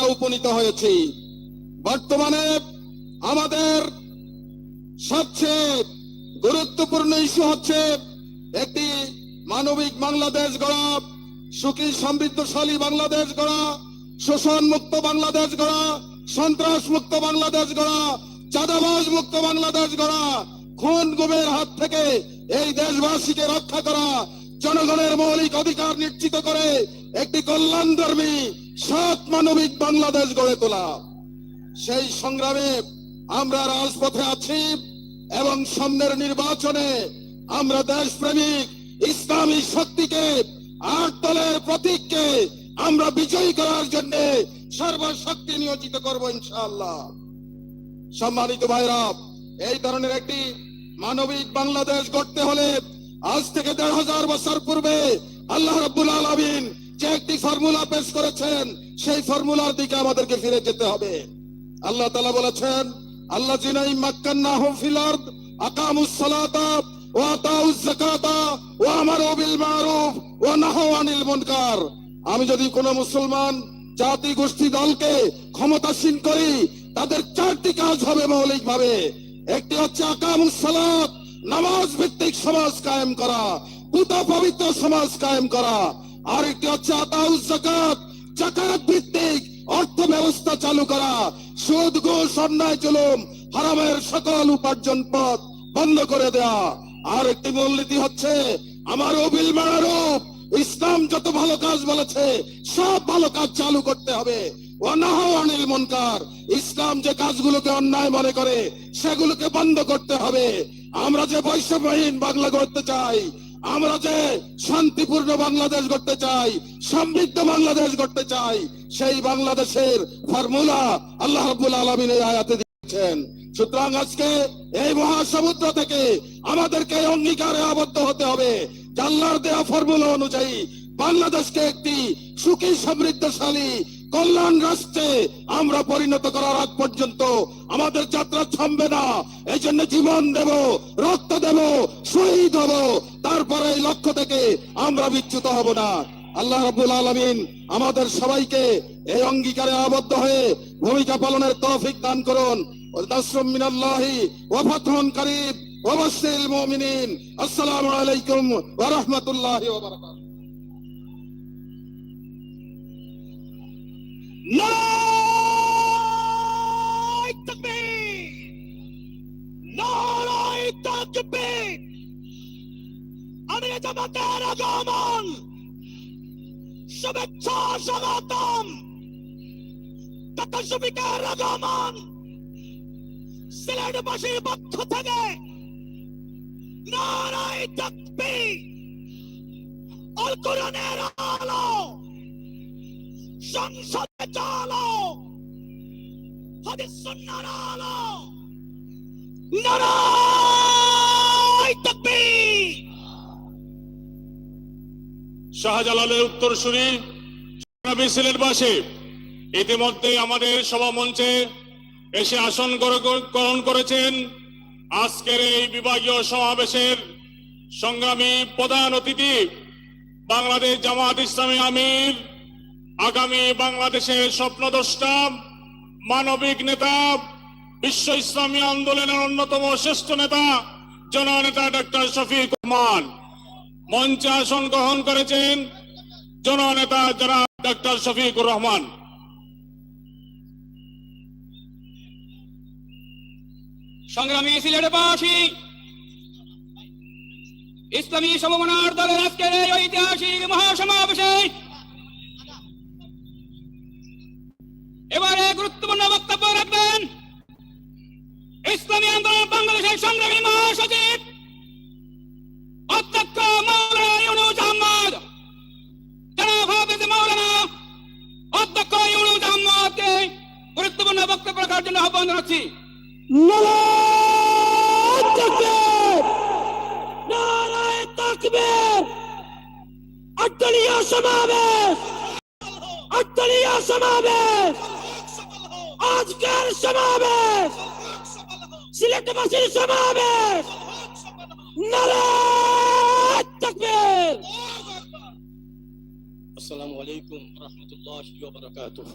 আমরা উপনীত হয়েছি। বর্তমানে আমাদের সবচেয়ে গুরুত্বপূর্ণ ইস্যু হচ্ছে একটি মানবিক বাংলাদেশ গড়া, সুখী, সমৃদ্ধশালী বাংলাদেশ গড়া শোষণ মুক্ত বাংলাদেশ গড়া সন্ত্রাস মুক্ত বাংলাদেশ গড়া চাঁদাবাজ মুক্ত বাংলাদেশ গড়া, খুন গুমের হাত থেকে এই দেশবাসীকে রক্ষা করা, জনগণের মৌলিক অধিকার নিশ্চিত করে একটি কল্যাণধর্মী সৎ মানবিক বাংলাদেশ গড়ে তোলা। সেই সংগ্রামে আমরা রাজপথে আছি এবং সামনের নির্বাচনে আমরা দেশপ্রেমিক, ইসলামী শক্তিকে, আট দলের প্রতীককে আমরা বিজয়ী করার জন্য সর্বশক্তি নিয়োজিত করব ইনশাআল্লাহ। সম্মানিত ভাইরা, এই ধরনের একটি মানবিক বাংলাদেশ গড়তে হলে আজ থেকে দেড় হাজার বছর পূর্বে আল্লাহ রাব্বুল আলামিন যে একটি ফর্মুলা পেশ করেছেন, সেই ফর্মুলার দিকে আমাদেরকে ফিরে যেতে হবে। আল্লাহ তাআলা বলেছেন আল্লাহ জিনাই মাক্কান্না হুম ফিল আরদ, আকামুস সালাতা ওয়া আতাউজ যাকাতা ওয়া আমারু বিল মারুফ ওয়া নাহাউ আনিল মুনকার। আমি যদি কোন মুসলমান জাতি গোষ্ঠী দলকে ক্ষমতাসীন করি, তাদের চারটি কাজ হবে মৌলিক ভাবে একটি হচ্ছে আকামুস নামাজ ভিত্তিক সমাজ কায়েম করা পুত পবিত্র সমাজ কায়েম করা। আর একটি হচ্ছে আতাউজ যাকাত। জাকাত ভিত্তিক অর্থ ব্যবস্থা চালু করা। সুদ, ঘুষ, অন্যায়, জুলুম, হারামের সকল উপার্জন পথ বন্ধ করে দেয়া। আর একটি মূলনীতি হচ্ছে আমার অবিল মারুফ ইসলাম যত ভালো কাজ বলেছে, সব ভালো কাজ চালু করতে হবে। অনাহ, অনিল মনকার। ইসলাম যে কাজগুলোকে অন্যায় মনে করে, সেগুলোকে বন্ধ করতে হবে। আমরা যে বৈষম্যহীন বাংলা করতে চাই আমরা যে শান্তিপূর্ণ বাংলাদেশ গড়তে চাই, সমৃদ্ধ বাংলাদেশ গড়তে চাই, সেই বাংলাদেশের ফর্মুলা আল্লাহ রাব্বুল আলামিন এই আয়াতে দিচ্ছেন সুতরাং আজকে এই মহাসমুদ্র থেকে আমাদেরকে অঙ্গীকারে আবদ্ধ হতে হবে। যে আল্লাহর দেওয়া ফর্মুলা অনুযায়ী বাংলাদেশকে একটি সুখী, সমৃদ্ধশালী, কল্যাণ রাষ্ট্রে আমরা পরিণত করার আগ পর্যন্ত আমাদের যাত্রা থামবে না। এই জন্য জীবন দেব, রক্ত দেব, শহীদ হব। তারপরে এই লক্ষ্য থেকে আমরা বিচ্যুত হব না। আল্লাহ রাব্বুল আলামিন আমাদের সবাইকে এই অঙ্গীকারে আবদ্ধ হয়ে ভূমিকা পালনের তৌফিক দান করুন। আসসালামু আলাইকুম ওয়া রাহমাতুল্লাহি ওয়া বারাকাতুহু। তাকবীর। তাকবীর। জামাতের আগমন। শুভেচ্ছা স্বাগতম। তাকসবিকের আগমন। সিলেটবাসীর পক্ষ থেকে নারায় তাকবীর। আল কোরআনের আলো। সংসদে চলো। হাদিস সুন্নাহর আলো। নারায় শাহজালালের উত্তরসূরি নবী সিলেটবাসী ইতিমধ্যে আমাদের সভা মঞ্চে এসে আসন গ্রহণ করেছেন। আজকের এই বিভাগীয় সমাবেশের সংগ্রামী প্রধান অতিথি বাংলাদেশ জামাত ইসলামী আমির, আগামী বাংলাদেশের স্বপ্নদ্রষ্টা, মানবিক নেতা, বিশ্ব ইসলামী আন্দোলনের অন্যতম শ্রেষ্ঠ নেতা, জননেতা ডক্টর শফিক রহমান। মঞ্চে আসন গ্রহণ করেছেন জননেতা জনাব ডক্টর শফিকুর রহমান। সংগ্রামী সিলেটবাসী, ইসলামী সমমনার দলের আজকের এই ঐতিহাসিক মহাসমাবেশে এবারে গুরুত্বপূর্ণ বক্তব্য রাখবেন ইসলামী আন্দোলন বাংলাদেশের সংগ্রামী মহাসচিব অধ্যক্ষ আহ্বান জানাচ্ছি আট্টলিয়া সমাবেশ! আট্টলিয়া সমাবেশ! আজকের সমাবেশ! সিলেটবাসীর সমাবেশ! আসসালামু আলাইকুম রহমতুল্লাহ বারাকাতুহ।